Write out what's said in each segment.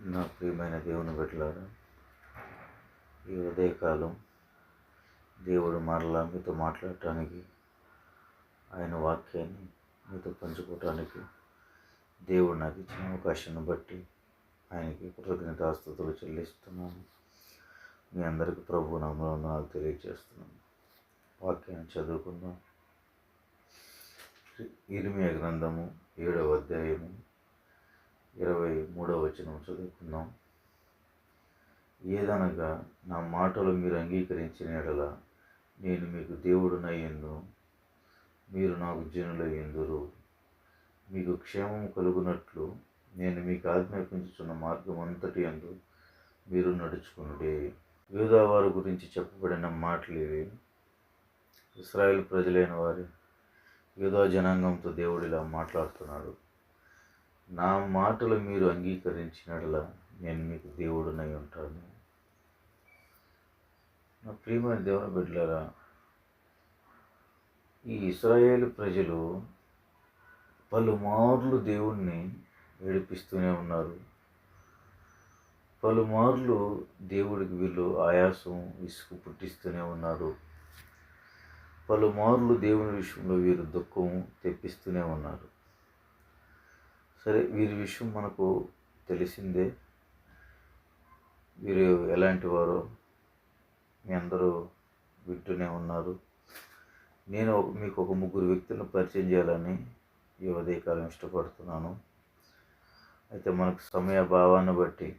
నా ప్రియమైన దేవుని బిడ్డలారా ఈ ఉదయకాలం దేవుడు మరలా మీతో మాట్లాడటానికి ఆయన వాక్యాన్ని మీతో పంచుకోవటానికి దేవుడు నాకు ఇచ్చిన అవకాశాన్ని బట్టి ఆయనకి కృతజ్ఞతాస్తుతులు చెల్లిస్తున్నాను. మీ అందరికీ ప్రభు నమ్మలో నాకు తెలియజేస్తున్నాను. వాక్యాన్ని చదువుకుందాం. ఇరిమియ గ్రంథము ఏడవ అధ్యాయము ఇరవై మూడవ వచనం చదువుకుందాం. ఏదనగా నా మాటలు మీరు అంగీకరించిన ఎడల నేను మీకు దేవుడునయ్యందు మీరు నాకు జనులయ్యందురు మీకు క్షేమం కలుగునట్లు నేను మీకు ఆజ్ఞాపించుచున్న మార్గం అంతటి అందు మీరు నడుచుకునుడే. యూదావారి గురించి చెప్పబడిన మాటలు ఇవి. ఇస్రాయేల్ ప్రజలైన వారి యూదా జనాంగంతో దేవుడు ఇలా మాట్లాడుతున్నాడు నా మాటలు మీరు అంగీకరించినట్లా నేను మీకు దేవుడునై ఉంటాను. నా ప్రియమైన దేవుని బిడ్డలారా ఈ ఇస్రాయేల్ ప్రజలు పలుమార్లు దేవుణ్ణి ఏడిపిస్తూనే ఉన్నారు. పలుమార్లు దేవుడికి వీళ్ళు ఆయాసం విసుగు పుట్టిస్తూనే ఉన్నారు. పలుమార్లు దేవుని విషయంలో వీరు దుఃఖం తెప్పిస్తూనే ఉన్నారు. సరే వీరి విషయం మనకు తెలిసిందే. వీరు ఎలాంటి వారో మీ అందరూ వింటూనే ఉన్నారు. నేను మీకు ఒక ముగ్గురు వ్యక్తులను పరిచయం చేయాలని ఈ ఉదయకాలం ఇష్టపడుతున్నాను. అయితే మనకు సమయ భావాన్ని బట్టి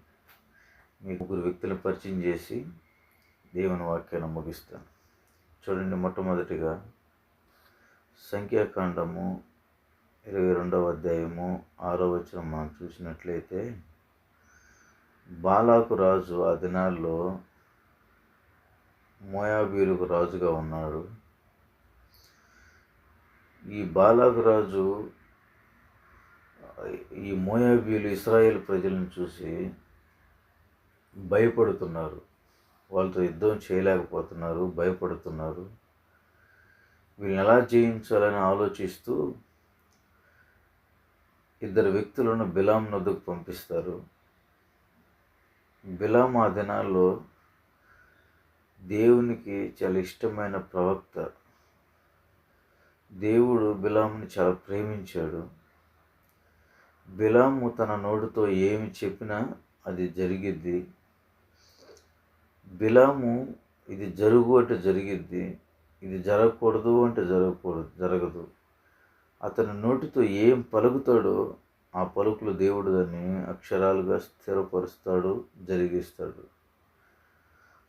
మీ ముగ్గురు వ్యక్తులను పరిచయం చేసి దేవుని వాక్యాన్ని ముగిస్తాను. చూడండి మొట్టమొదటిగా సంఖ్యాకాండము ఇరవై రెండవ అధ్యాయము ఆరో వచనం మనం చూసినట్లయితే బాలాకు రాజు ఆ దినాల్లో మోయాబీలకు రాజుగా ఉన్నాడు. ఈ బాలాకు రాజు ఈ మోయాబీలు ఇస్రాయేల్ ప్రజలను చూసి భయపడుతున్నారు. వాళ్ళతో యుద్ధం చేయలేకపోతున్నారు భయపడుతున్నారు. వీళ్ళని ఎలా జయించాలని ఆలోచిస్తూ ఇద్దరు వ్యక్తులను బిలాం నదుకు పంపిస్తారు. బిలాం ఆ దినాల్లో దేవునికి చాలా ఇష్టమైన ప్రవక్త. దేవుడు బిలాంని చాలా ప్రేమించాడు. బిలాము తన నోటితో ఏమి చెప్పినా అది జరిగిద్ది. బిలాము ఇది జరుగు అంటే జరిగిద్ది. ఇది జరగకూడదు అంటే జరగకూడదు జరగదు. అతని నోటితో ఏం పలుకుతాడో ఆ పలుకులు దేవుడు దాన్ని అక్షరాలుగా స్థిరపరుస్తాడు జరిగిస్తాడు.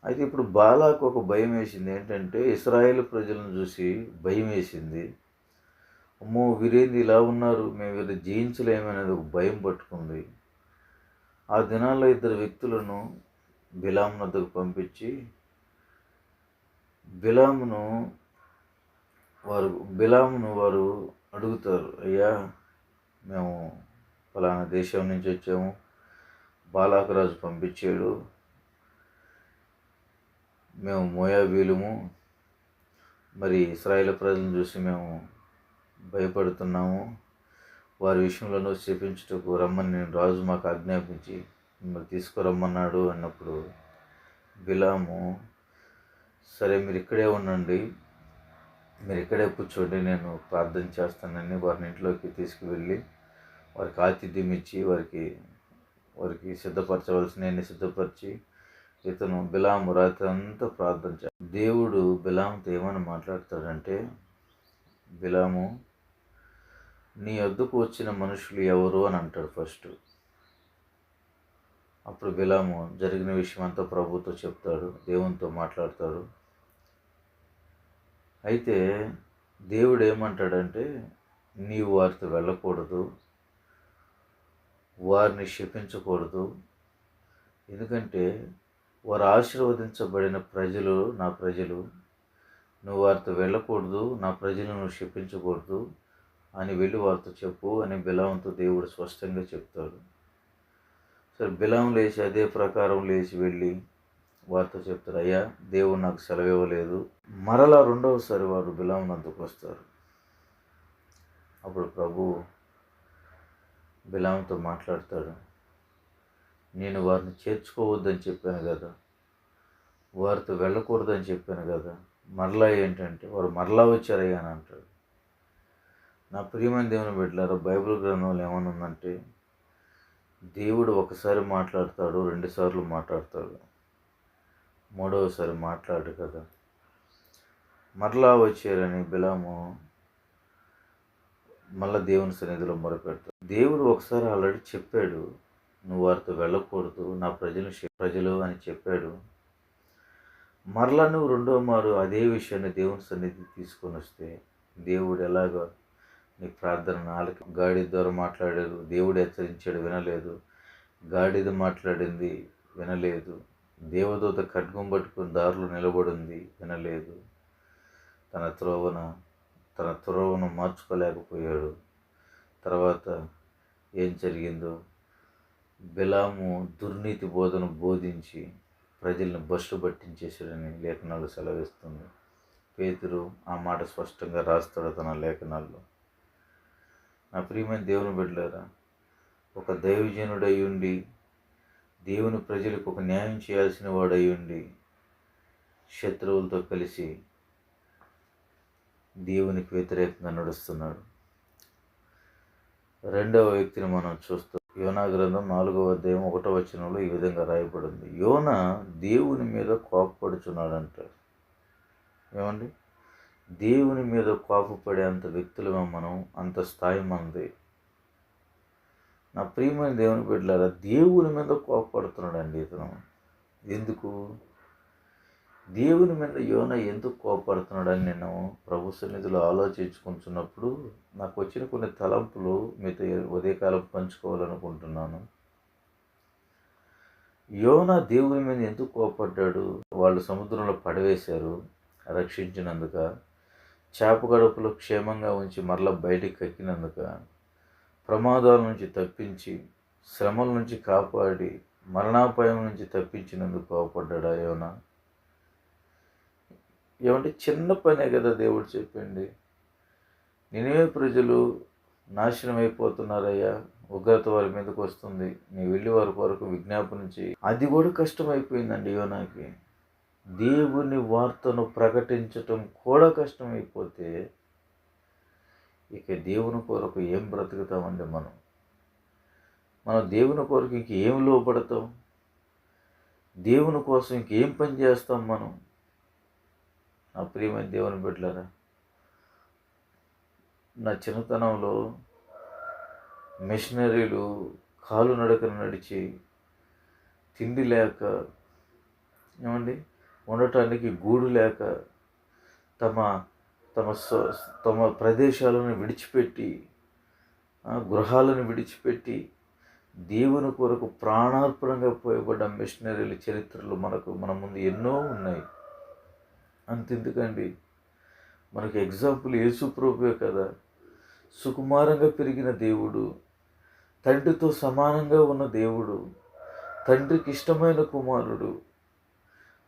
అయితే ఇప్పుడు బాలాకు ఒక భయం వేసింది ఏంటంటే ఇస్రాయేల్ ప్రజలను చూసి భయం వేసింది అమ్మో వీరేంది ఇలా ఉన్నారు? మేము వీరు జయించలేమనేది ఒక భయం పట్టుకుంది. ఆ దినాల్లో ఇద్దరు వ్యక్తులను బిలాం వద్దకు పంపించి బిలామును వారు బిలామును వారు అడుగుతారు అయ్యా మేము ఫలానా దేశం నుంచి వచ్చాము బాలాకరాజు పంపించాడు మేము మోయాబీలుము మరి ఇస్రాయేల్ ప్రజలను చూసి మేము భయపడుతున్నాము వారి విషయంలోనూ చెప్పించుటకు రమ్మని నేను రాజు మాకు ఆజ్ఞాపించి మిమ్మల్ని తీసుకురమ్మన్నాడు అన్నప్పుడు బిలాము సరే మీరు ఇక్కడే ఉండండి మీరు ఇక్కడే కూర్చోండి నేను ప్రార్థన చేస్తానని వారిని ఇంట్లోకి తీసుకువెళ్ళి వారికి ఆతిథ్యం ఇచ్చి వారికి వారికి సిద్ధపరచవలసిన సిద్ధపరిచి ఇతను బిలాము రాత్రి అంతా ప్రార్థన చే దేవుడు బిలాంతో ఏమని మాట్లాడతాడంటే బిలాము నీ వద్దకు వచ్చిన మనుషులు ఎవరు అని అంటాడు ఫస్ట్. అప్పుడు బిలాము జరిగిన విషయం అంతా ప్రభుతో చెప్తాడు దేవునితో మాట్లాడతాడు. అయితే దేవుడు ఏమంటాడంటే నీవు వారితో వెళ్ళకూడదు వారిని శపించకూడదు. ఎందుకంటే వారు ఆశీర్వదించబడిన ప్రజలు నా ప్రజలు. నువ్వు వారితో వెళ్ళకూడదు నా ప్రజలను నువ్వు శపించకూడదు అని వెళ్ళి వారితో చెప్పు అని బిలాంతో దేవుడు స్పష్టంగా చెప్తాడు. సరే బిలాం లేచి అదే ప్రకారం లేచి వెళ్ళి వారితో చెప్తారు అయ్యా దేవుడు నాకు సెలవు ఇవ్వలేదు మరలా రెండవసారి వారు బిలాం నందుకు వస్తారు. అప్పుడు ప్రభు బిలాంతో మాట్లాడతాడు నేను వారిని చేర్చుకోవద్దని చెప్పాను కదా వారితో వెళ్ళకూడదని చెప్పాను కదా మరలా ఏంటంటే వారు మరలా వచ్చారయ్యా అని అంటాడు. నా ప్రియమైన దేవుని బిడ్డలారా బైబిల్ గ్రంథంలో ఏమనుందంటే దేవుడు ఒకసారి మాట్లాడతాడు రెండుసార్లు మాట్లాడతాడు. మూడవసారి మాట్లాడు కదా. మరలా వచ్చారని బిలాము మళ్ళా దేవుని సన్నిధిలో మొరపెడతాడు. దేవుడు ఒకసారి ఆల్రెడీ చెప్పాడు నువ్వు వారితో వెళ్ళకూడదు నా ప్రజలు ప్రజలు అని చెప్పాడు. మరలా నువ్వు రెండో మారు అదే విషయాన్ని దేవుని సన్నిధి తీసుకొని వస్తే దేవుడు ఎలాగో నీ ప్రార్థన ఆలకి గాడి ద్వారా మాట్లాడారు దేవుడు హెచ్చరించాడు వినలేదు. గాడిద మాట్లాడింది వినలేదు. దేవదూత ఖడ్గం పట్టుకుని దారిలో నిలబడింది వినలేదు. తన త్రోవన తన త్రోవను మార్చుకోలేకపోయాడు. తర్వాత ఏం జరిగిందో? బిలాము దుర్నీతి బోధన బోధించి ప్రజల్ని బస్సు పట్టించేసాడని లేఖనాలు సెలవిస్తుంది. పేతురు ఆ మాట స్పష్టంగా రాస్తాడు తన లేఖనాల్లో. నా ప్రియమైన దేవుని బిడ్డలారా ఒక దైవజనుడై ఉండి దేవుని ప్రజలకు ఒక న్యాయం చేయాల్సిన వాడై ఉండి శత్రువులతో కలిసి దేవునికి వ్యతిరేకంగా నడుస్తున్నాడు. రెండవ వ్యక్తిని మనం చూస్తాం యోనా గ్రంథం నాలుగవ అధ్యాయం ఒకటో వచనంలో ఈ విధంగా రాయబడింది. యోన దేవుని మీద కోపపడుచున్నాడు అంటారు ఏమండి? దేవుని మీద కోపపడే అంత వ్యక్తులమే మనం అంత స్థాయి మనది. నా ప్రియమైన దేవుని బిడ్డలారా దేవుని మీద కోపపడుతున్నాడు అండి ఇతను. ఎందుకు? దేవుని మీద యోన ఎందుకు కోపడుతున్నాడని నేను ప్రభు సన్నిధిలో ఆలోచించుకుంటున్నప్పుడు నాకు వచ్చిన కొన్ని తలంపులు మీతో ఉదయకాలం పంచుకోవాలనుకుంటున్నాను. యోన దేవుని మీద ఎందుకు కోపడ్డాడు? వాళ్ళు సముద్రంలో పడవేశారు రక్షించినందుక చేప గడుపులో క్షేమంగా ఉంచి మరలా బయటికి కక్కినందుక. ప్రమాదాల నుంచి తప్పించి శ్రమల నుంచి కాపాడి మరణాపాయం నుంచి తప్పించినందుకు కోపడ్డా ఏమన్నా ఏమంటే చిన్న పనే కదా దేవుడు చెప్పింది. నేనే ప్రజలు నాశనం అయిపోతున్నారయ్యా. ఉగ్రత వారి మీదకి వస్తుంది. నీ వెళ్ళి వారి వరకు విజ్ఞాపనం చేయి. అది కూడా కష్టమైపోయిందండి యోనాకి. దేవుని వార్తను ప్రకటించటం కూడా కష్టమైపోతే ఇక దేవుని కొరకు ఏం బ్రతుకుతామండి మనం? మనం దేవుని కొరకు ఇంకేం లోపడతాం దేవుని కోసం ఇంకేం పని చేస్తాం మనం? నా ప్రియమైన దేవుని బిడ్డలారా నా చిన్నతనంలో మిషనరీలు కాలు నడకను నడిచి తిండి లేక ఏమండి ఉండటానికి గూడు లేక తమ తమ తమ ప్రదేశాలను విడిచిపెట్టి గృహాలను విడిచిపెట్టి దేవుని కొరకు ప్రాణార్పణంగా పోయబడ్డ మిషనరీల చరిత్రలు మనకు మన ముందు ఎన్నో ఉన్నాయి. అంతెందుకండి? మనకి ఎగ్జాంపుల్ యేసుప్రభువే కదా. సుకుమారంగా పెరిగిన దేవుడు తండ్రితో సమానంగా ఉన్న దేవుడు తండ్రికి ఇష్టమైన కుమారుడు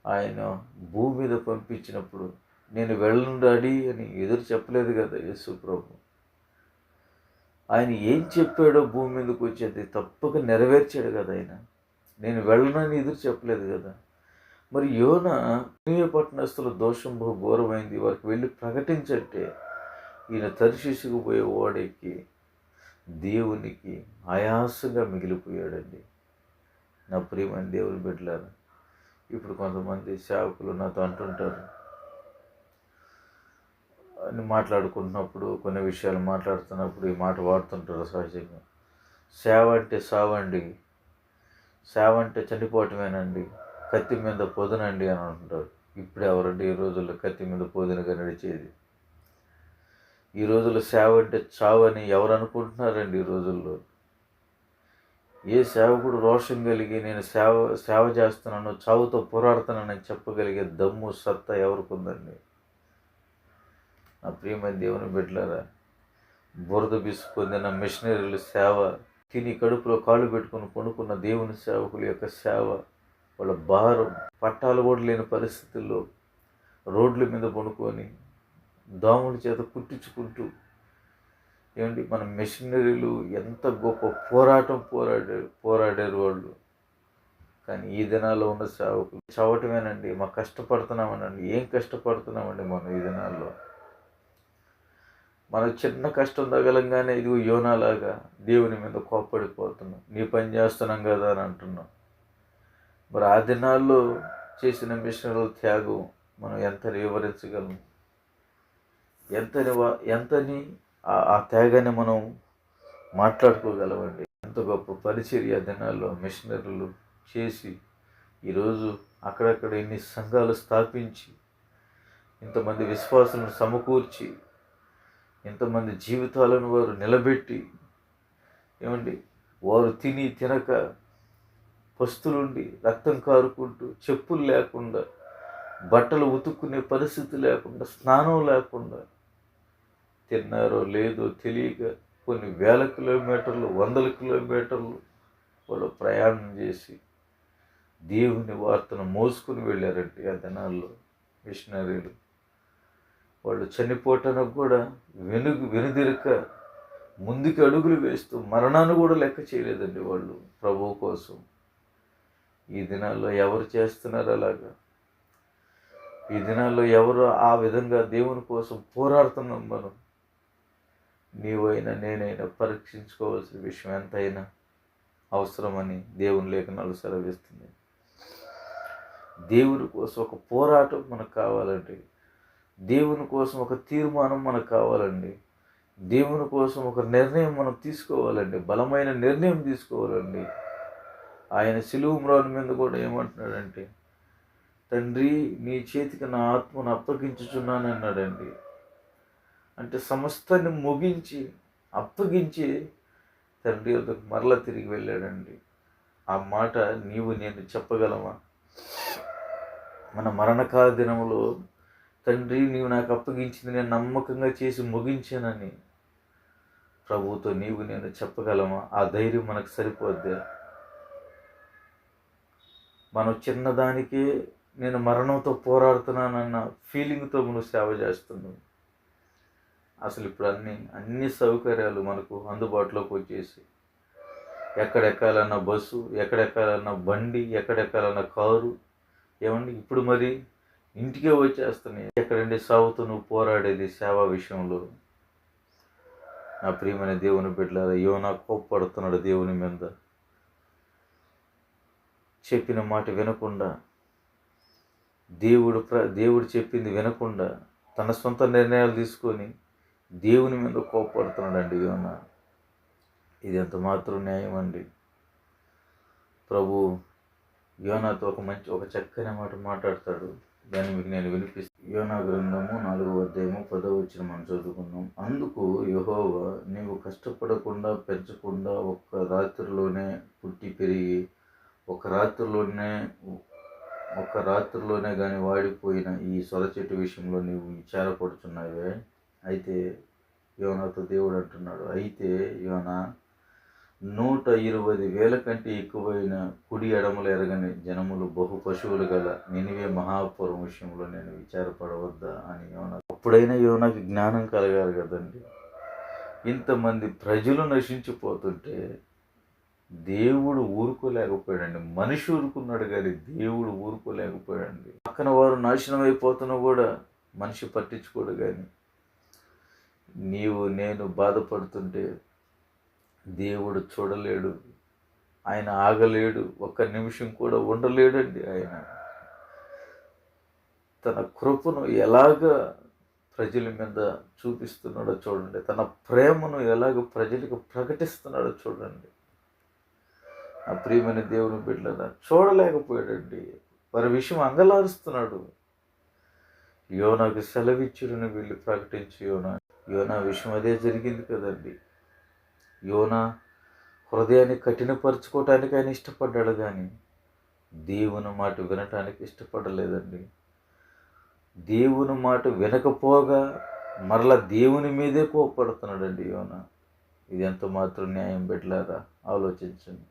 ఆయన భూమి మీద పంపించినప్పుడు నేను వెళ్ళను డాడీ అని ఎదురు చెప్పలేదు కదా యేసు ప్రభు. ఆయన ఏం చెప్పాడో భూమి మీదకి వచ్చేది తప్పక నెరవేర్చాడు కదా ఆయన. నేను వెళ్ళనని ఎదురు చెప్పలేదు కదా. మరి యోన పట్టణస్తుల దోషం బహు ఘోరమైంది. వారికి వెళ్ళి ప్రకటించట్టే ఈయన తరిశిసుకు పోయే ఓడెక్కి దేవునికి ఆయాసంగా మిగిలిపోయాడండి. నా ప్రియమైన దేవుని బిడ్డలారు ఇప్పుడు కొంతమంది సేవకులు నాతో అంటుంటారు మాట్లాడుకుంటున్నప్పుడు కొన్ని విషయాలు మాట్లాడుతున్నప్పుడు ఈ మాట వాడుతుంటారు సహజంగా. సేవ అంటే సావండి. సేవ అంటే చనిపోవటమేనండి. కత్తి మీద పొదనండి అని అంటారు. ఇప్పుడు ఎవరండి ఈ రోజుల్లో కత్తి మీద పొదనగా నడిచేది? ఈ రోజుల్లో సేవ అంటే చావని ఎవరు అనుకుంటున్నారండి ఈ రోజుల్లో? ఏ సేవకుడు రోషం కలిగి నేను సేవ సేవ చేస్తున్నాను చావుతో పోరాడుతున్నానని చెప్పగలిగే దమ్ము సత్తా ఎవరికి ఉందండి? నా ప్రియమైన దేవుని బిడ్డలారా బురద బిసు పొందిన మిషనరీల సేవ తిని కడుపులో కాళ్ళు పెట్టుకుని కొనుక్కున్న దేవుని సేవకుల యొక్క సేవ వాళ్ళ భారం పట్టాలు కూడా లేని పరిస్థితుల్లో రోడ్ల మీద పడుకొని దోమల చేత కుట్టించుకుంటూ ఏమండి మన మిషనరీలు ఎంత గొప్ప పోరాటం పోరాడారు పోరాడారు వాళ్ళు. కానీ ఈ దినాల్లో ఉన్న సేవకులు చవటమేనండి మా కష్టపడుతున్నామనండి ఏం కష్టపడుతున్నామండి మనం ఈ దినాల్లో? మనకు చిన్న కష్టం తగలంగానే ఇదిగో యోనాలాగా దేవుని మీద కోప్పడిపోతున్నాం. నీ పని చేస్తున్నాం కదా అని అంటున్నాం. మరి ఆ దినాల్లో చేసిన మిషనరీల త్యాగం మనం ఎంత వివరించగలం? ఎంతని వా- ఎంతని ఆ- త్యాగాన్ని మనం మాట్లాడుకోగలమండి? ఎంత గొప్ప పరిచర్య ఆ దినాల్లో మిషనరీలు చేసి ఈరోజు అక్కడక్కడ ఎన్ని సంఘాలు స్థాపించి ఇంతమంది విశ్వాసులను సమకూర్చి ఇంతమంది జీవితాలను వారు నిలబెట్టి ఏమండి వారు తిని తినక పస్తులుండి రక్తం కారుకుంటూ చెప్పులు లేకుండా బట్టలు ఉతుక్కునే పరిస్థితి లేకుండా స్నానం లేకుండా తిన్నారో లేదో తెలియక కొన్ని వేల కిలోమీటర్లు వందల కిలోమీటర్లు వాళ్ళు ప్రయాణం చేసి దేవుని వార్తను మోసుకుని వెళ్ళారంటే ఆ దినాల్లో మిషనరీలు. వాళ్ళు చనిపోవటానికి కూడా వెనుగు వెనుదిరక ముందుకు అడుగులు వేస్తూ మరణాన్ని కూడా లెక్క చేయలేదండి వాళ్ళు ప్రభువు కోసం. ఈ దినాల్లో ఎవరు చేస్తున్నారు అలాగా? ఈ దినాల్లో ఎవరు ఆ విధంగా దేవుని కోసం పోరాడుతున్నాం మనం? నీవైనా నేనైనా పరీక్షించుకోవాల్సిన విషయం ఎంతైనా అవసరమని దేవుని లేఖనాలు సెలవిస్తుంది. దేవుని కోసం ఒక పోరాటం మనకు కావాలంటే దేవుని కోసం ఒక తీర్మానం మనకు కావాలండి. దేవుని కోసం ఒక నిర్ణయం మనం తీసుకోవాలండి. బలమైన నిర్ణయం తీసుకోవాలండి. ఆయన సిలువు మ్రాన్ మీద కూడా ఏమంటున్నాడంటే తండ్రి నీ చేతికి నా ఆత్మను అప్పగించుచున్నాను అన్నాడండి. అంటే సమస్తాన్ని ముగించి అప్పగించి తండ్రి వద్దకు మరల తిరిగి వెళ్ళాడండి. ఆ మాట నీవు నేను చెప్పగలమా? మన మరణకాల దినంలో తండ్రి నీవు నాకు అప్పగించింది నేను నమ్మకంగా చేసి ముగించానని ప్రభుతో నీవు నేను చెప్పగలమా? ఆ ధైర్యం మనకు సరిపోద్దా. మనం చిన్నదానికే నేను మరణంతో పోరాడుతున్నానన్న ఫీలింగ్తో మనం సేవ చేస్తున్నాం. అసలు ఇప్పుడు అన్ని అన్ని సౌకర్యాలు మనకు అందుబాటులోకి వచ్చేసి ఎక్కడెక్కాలన్న బస్సు ఎక్కడెక్కాలన్న బండి ఎక్కడెక్కాలన్న కారు ఏమండి? ఇప్పుడు మరి ఇంటికే వచ్చేస్తున్నాయి ఎక్కడండి సాగుతూ నువ్వు పోరాడేది సేవా విషయంలో. నా ప్రియమైన దేవుని బిడ్డలారా యోనా కోప్పడుతున్నాడు దేవుని మీద. చెప్పిన మాట వినకుండా దేవుడు ప్ర దేవుడు చెప్పింది వినకుండా తన సొంత నిర్ణయాలు తీసుకొని దేవుని మీద కోప్పడుతున్నాడండి యోన. ఇది ఎంత మాత్రం న్యాయం అండి. ప్రభు యోనాతో ఒక మంచి ఒక చక్కని మాట మాట్లాడతాడు. దాన్ని మీకు నేను వినిపిస్తాను యోనా గ్రంథము నాలుగో అధ్యాయము పదవ వచ్చిన మనం చదువుకున్నాం అందుకు యహోవా నీవు కష్టపడకుండా పెంచకుండా ఒక్క రాత్రిలోనే పుట్టి పెరిగి ఒక రాత్రిలోనే ఒక రాత్రిలోనే కానీ వాడిపోయిన ఈ సొర చెట్టు విషయంలో నీవు విచారపడుచున్నావే? అయితే యోనాతో దేవుడు అంటున్నాడు అయితే యోనా నూట ఇరవై వేల కంటే ఎక్కువైన కుడి ఎడమలు ఎరగని జనములు బహు పశువులు గల నినివే మహాపురం విషయంలో నేను విచారపడవద్దా అని యోన అప్పుడైనా యోనాకి జ్ఞానం కలగాలి కదండి. ఇంతమంది ప్రజలు నశించిపోతుంటే దేవుడు ఊరుకోలేకపోయాడండి. మనిషి ఊరుకున్నాడు కానీ దేవుడు ఊరుకోలేకపోయాడండి. పక్కన వారు నాశనం అయిపోతున్నా కూడా మనిషి పట్టించుకోడు కానీ నీవు నేను బాధపడుతుంటే దేవుడు చూడలేడు. ఆయన ఆగలేడు. ఒక్క నిమిషం కూడా ఉండలేడండి ఆయన. తన కృపను ఎలాగ ప్రజల మీద చూపిస్తున్నాడో చూడండి. తన ప్రేమను ఎలాగ ప్రజలకు ప్రకటిస్తున్నాడో చూడండి. ఆ ప్రియమైన దేవుని బిడ్డల చూడలేకపోయాడండి. వారి విషయం అంగలారుస్తున్నాడు. యోనాకు సెలవిచ్చుడని వీళ్ళు ప్రకటించి యోనా. యోనా విషయం అదే జరిగింది కదండి. యోనా హృదయాన్ని కఠినపరచుకోవటానికి ఆయన ఇష్టపడ్డాడు కానీ దేవుని మాట వినటానికి ఇష్టపడలేదండి. దేవుని మాట వినకపోగా మరలా దేవుని మీదే కోప్పడుతున్నాడండి యోన. ఇది ఎంత మాత్రం న్యాయం పెట్టలేదా ఆలోచించండి.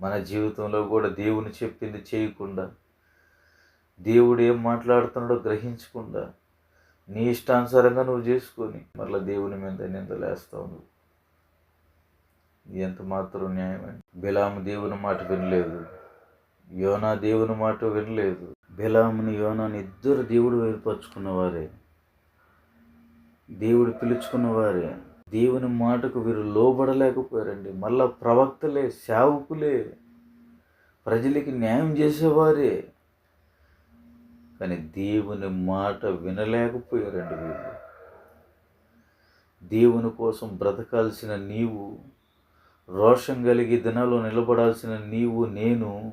మన జీవితంలో కూడా దేవుని చెప్పింది చేయకుండా దేవుడు ఏం మాట్లాడుతున్నాడో గ్రహించకుండా నీ ఇష్టానుసారంగా నువ్వు చేసుకొని మరలా దేవుని మీద నిందలేస్తావు నువ్వు ఎంత మాత్రం న్యాయమని బిలాము దేవుని మాట వినలేదు. యోనా దేవుని మాట వినలేదు. బిలాముని యోనాని ఇద్దరు దేవుడు ఏర్పరచుకున్నవారే దేవుడు పిలుచుకున్నవారే. దేవుని మాటకు వీరు లోబడలేకపోయారండి. మళ్ళా ప్రవక్తలే సేవకులే ప్రజలకి న్యాయం చేసేవారే. కానీ దేవుని మాట వినలేకపోయారండి వీళ్ళు దేవుని కోసం బ్రతకాల్సిన నీవు రోషం కలిగి దినాల్లో నిలబడాల్సిన నీవు నేను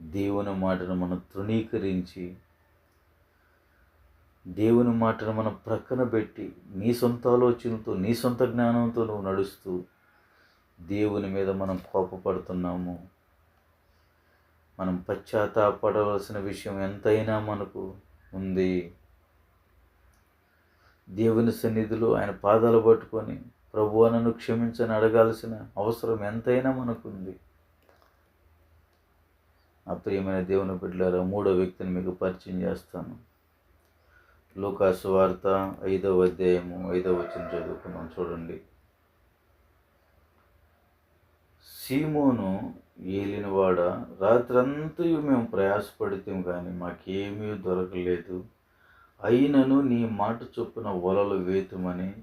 దేవుని మాటను మనం తృణీకరించి దేవుని మాటను మనం ప్రక్కన పెట్టి నీ సొంత ఆలోచనతో నీ సొంత జ్ఞానంతో నువ్వు నడుస్తూ దేవుని మీద మనం కోపపడుతున్నాము. మనం పశ్చాత్తాపడవలసిన విషయం ఎంతైనా మనకు ఉంది. దేవుని సన్నిధిలో ఆయన పాదాలు పట్టుకొని ప్రభు నన్ను క్షమించని అడగాల్సిన అవసరం ఎంతైనా మనకుంది. నా ప్రియమైన దేవుని బిడ్డలారా మూడో వ్యక్తిని మీకు పరిచయం చేస్తాను. లూకాసు వార్త ఐదవ అధ్యాయము ఐదవ వచ్చిన చదువుకున్నాం చూడండి. సీమోను ఏలినవాడ రాత్రంతయు మేము ప్రయాసపడితే కానీ మాకేమీ దొరకలేదు. అయినను నీ మాట చొప్పున వలలు వేతుమని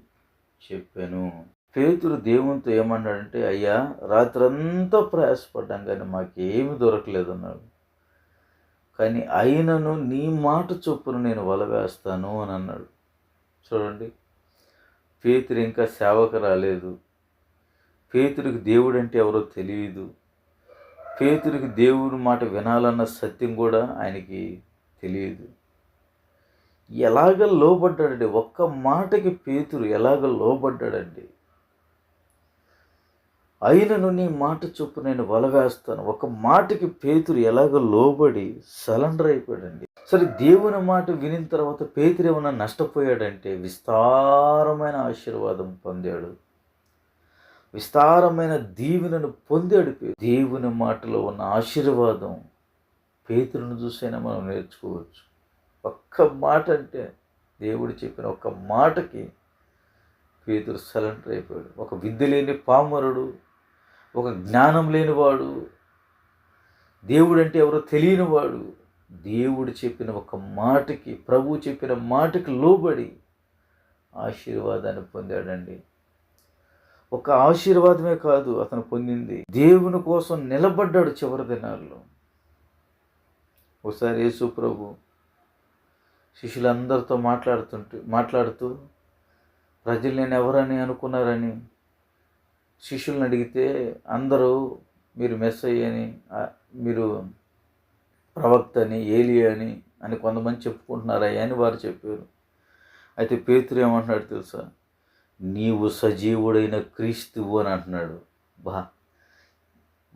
చెప్పాను. పేతురు దేవునితో ఏమన్నాడంటే అయ్యా రాత్రంతా ప్రయాసపడ్డాం కానీ మాకేమి దొరకలేదన్నాడు. కానీ అయినను నీ మాట చొప్పున నేను వల వేస్తాను అని అన్నాడు. చూడండి పేతురు ఇంకా సేవకు రాలేదు. పేతురికి దేవుడు అంటే ఎవరో తెలియదు పేతురికి దేవుడి మాట వినాలన్న సత్యం కూడా ఆయనకి తెలియదు. ఎలాగ లోబడ్డాడండి? ఒక్క మాటకి పేతురు ఎలాగ లోబడ్డాడండి? అయినను నీ మాట చొప్పు నేను వల వేస్తాను ఒక మాటకి పేతురు ఎలాగ లోబడి సలండర్ అయిపోయాడండి? సరే దేవుని మాట వినిన తర్వాత పేతురు ఏమైనా నష్టపోయాడంటే విస్తారమైన ఆశీర్వాదం పొందాడు. విస్తారమైన దీవెనను పొందాడు దేవుని మాటలో ఉన్న ఆశీర్వాదం పేతురును చూసైనా మనం నేర్చుకోవచ్చు. ఒక్క మాట అంటే దేవుడు చెప్పిన ఒక్క మాటకి పేతురు సలంటర్ అయిపోయాడు. ఒక విద్య లేని పామరుడు ఒక జ్ఞానం లేనివాడు దేవుడు అంటే ఎవరో తెలియనివాడు దేవుడు చెప్పిన ఒక మాటకి ప్రభు చెప్పిన మాటకి లోబడి ఆశీర్వాదాన్ని పొందాడండి. ఒక ఆశీర్వాదమే కాదు అతను పొందింది. దేవుని కోసం నిలబడ్డాడు చివరి దినాల్లో. ఒకసారి యేసు ప్రభు శిష్యులందరితో మాట్లాడుతుంటే మాట్లాడుతూ ప్రజలు నేను ఎవరని అనుకున్నారని శిష్యులను అడిగితే అందరూ మీరు మెస్ అని మీరు ప్రవక్త అని ఏలి అని అని కొంతమంది చెప్పుకుంటున్నారయ్యా అని వారు చెప్పారు. అయితే పేతురు ఏమంటున్నాడు తెలుసా? నీవు సజీవుడైన క్రీస్తువు అని అంటున్నాడు. బా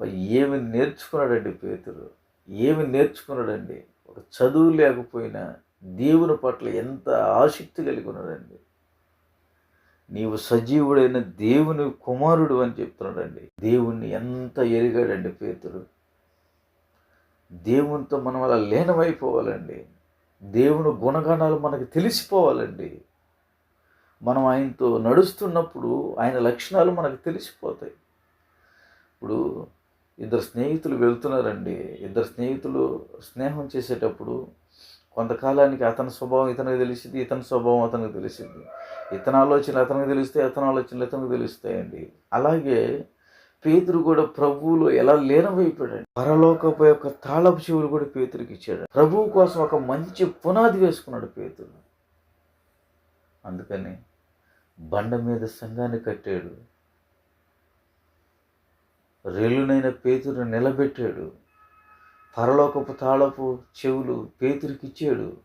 బా ఏమి నేర్చుకున్నాడండి పేతురు? ఏమి నేర్చుకున్నాడండి? ఒక చదువు లేకపోయినా దేవుని పట్ల ఎంత ఆసక్తి కలిగి ఉన్నాడండి. నీవు సజీవుడైన దేవుని కుమారుడు అని చెప్తున్నాడండి. దేవుణ్ణి ఎంత ఎరిగాడండి పేతురు దేవునితో మనం అలా లీనమైపోవాలండి. దేవుని గుణగణాలు మనకు తెలిసిపోవాలండి. మనం ఆయనతో నడుస్తున్నప్పుడు ఆయన లక్షణాలు మనకు తెలిసిపోతాయి. ఇప్పుడు ఇద్దరు స్నేహితులు వెళ్తున్నారండి. ఇద్దరు స్నేహితులు స్నేహం చేసేటప్పుడు కొంతకాలానికి అతని స్వభావం ఇతనికి తెలిసింది ఇతని స్వభావం అతనికి తెలిసింది. ఇతని ఆలోచనలు అతనికి తెలిస్తే అతని ఆలోచనలు ఇతనికి తెలుస్తాయండి. అలాగే పేతురు కూడా ప్రభువులో ఎలా లీనమైపోయాడు పరలోకపు యొక్క తాళపు చెవులు కూడా పేతురికి ఇచ్చాడు. ప్రభువు కోసం ఒక మంచి పునాది వేసుకున్నాడు పేతురు. అందుకని బండ మీద సంఘాన్ని కట్టాడు. రెల్లునైన పేతురు నిలబెట్టాడు. పరలోకపు తాళపు చెవులు పేతురికిచ్చాడు. ఇచ్చాడు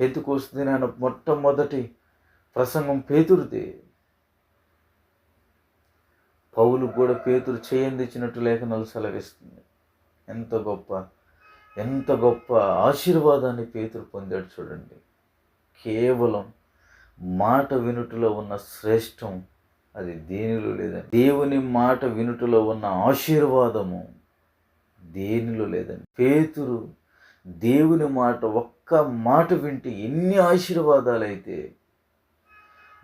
పెంతుకొస్తుంది నాన్న మొట్టమొదటి ప్రసంగం పేతురుదే. పౌలు కూడా పేతురు చేయందిచ్చినట్టు లేఖనాలు సెలవిస్తుంది. ఎంత గొప్ప ఎంత గొప్ప ఆశీర్వాదాన్ని పేతురు పొందాడు చూడండి. కేవలం మాట వినుటలో ఉన్న శ్రేష్టం అది దేనిలో లేదండి. దేవుని మాట వినుటలో ఉన్న ఆశీర్వాదము. దేనిలో లేదండి. పేతురు దేవుని మాట ఒక్క మాట వింటే ఎన్ని ఆశీర్వాదాలు అయితే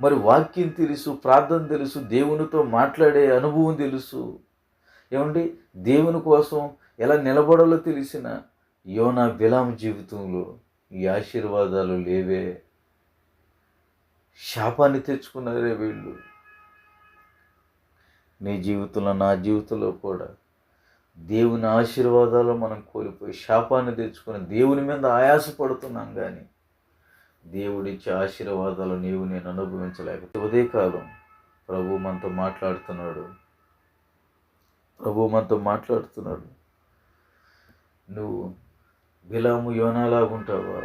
మరి వాక్యం తెలుసు ప్రార్థన తెలుసు దేవునితో మాట్లాడే అనుభవం తెలుసు. ఏమండి? దేవుని కోసం ఎలా నిలబడాలో తెలిసిన యోనా బిలాం జీవితంలో ఈ ఆశీర్వాదాలు లేవే. శాపాన్ని తెచ్చుకున్నారే వీళ్ళు. నీ జీవితంలో నా జీవితంలో కూడా దేవుని ఆశీర్వాదాలు మనం కోల్పోయి శాపాన్ని తెచ్చుకొని దేవుని మీద ఆయాసపడుతున్నాం కానీ దేవుడిచ్చే ఆశీర్వాదాలు నీవు నేను అనుభవించలేక ఉదయ కాలం ప్రభు మనతో మాట్లాడుతున్నాడు. ప్రభు మనతో మాట్లాడుతున్నాడు. నువ్వు బిలాము యోనాలాగుంటావా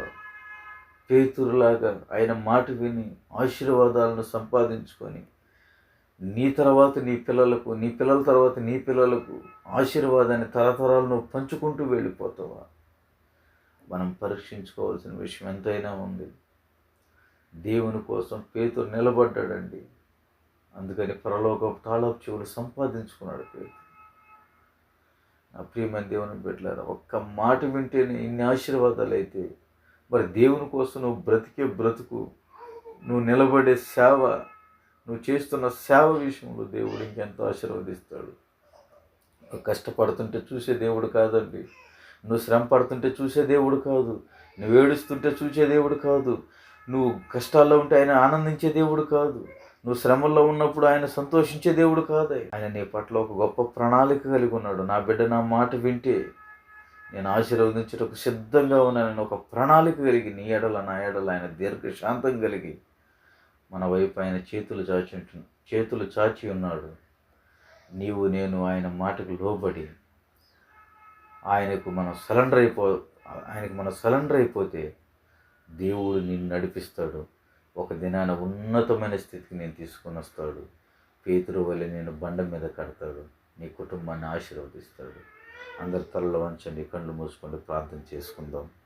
పేతురులాగా ఆయన మాట విని ఆశీర్వాదాలను సంపాదించుకొని నీ తర్వాత నీ పిల్లలకు నీ పిల్లల తర్వాత నీ పిల్లలకు ఆశీర్వాదాన్ని తరతరాలు నువ్వు పంచుకుంటూ వెళ్ళిపోతావా? మనం పరీక్షించుకోవాల్సిన విషయం ఎంతైనా ఉంది. దేవుని కోసం పేతురు నిలబడ్డాడండి. అందుకని పరలోక తాళపు చెవులు సంపాదించుకున్నాడు పేరు నా ప్రియమైన దేవుని పెట్టలేదు ఒక్క మాట వింటేనే ఇన్ని ఆశీర్వాదాలు అయితే మరి దేవుని కోసం నువ్వు బ్రతికే బ్రతుకు నువ్వు నిలబడే సేవ నువ్వు చేస్తున్న సేవ విషయంలో దేవుడు ఇంకెంతో ఆశీర్వదిస్తాడు. నువ్వు కష్టపడుతుంటే చూసే దేవుడు కాదండి. నువ్వు శ్రమ పడుతుంటే చూసే దేవుడు కాదు. నువ్వు ఏడుస్తుంటే చూసే దేవుడు కాదు. నువ్వు కష్టాల్లో ఉంటే ఆయన ఆనందించే దేవుడు కాదు. నువ్వు శ్రమల్లో ఉన్నప్పుడు ఆయన సంతోషించే దేవుడు కాదు. ఆయన నీ పట్ల ఒక గొప్ప ప్రణాళిక కలిగి ఉన్నాడు. నా బిడ్డ నా మాట వింటే నేను ఆశీర్వదించటకు సిద్ధంగా ఉన్నానని ఒక ప్రణాళిక కలిగి నీ ఎడల నా ఎడల ఆయన దీర్ఘశాంతం కలిగి మన వైపు ఆయన చేతులు చాచి చేతులు చాచి ఉన్నాడు. నీవు నేను ఆయన మాటకు లోబడి ఆయనకు మనం సరెండర్ అయిపో ఆయనకు మనం సరెండర్ అయిపోతే దేవుడు నిన్ను నడిపిస్తాడు. ఒక దినాన ఉన్నతమైన స్థితికి నేను తీసుకొని వస్తాడు. పేతురు వల్ల నేను బండ మీద కడతాడు. నీ కుటుంబాన్ని ఆశీర్వదిస్తాడు. అందరి తలలో వంచండి కళ్ళు మూసుకొని ప్రార్థన చేసుకుందాం.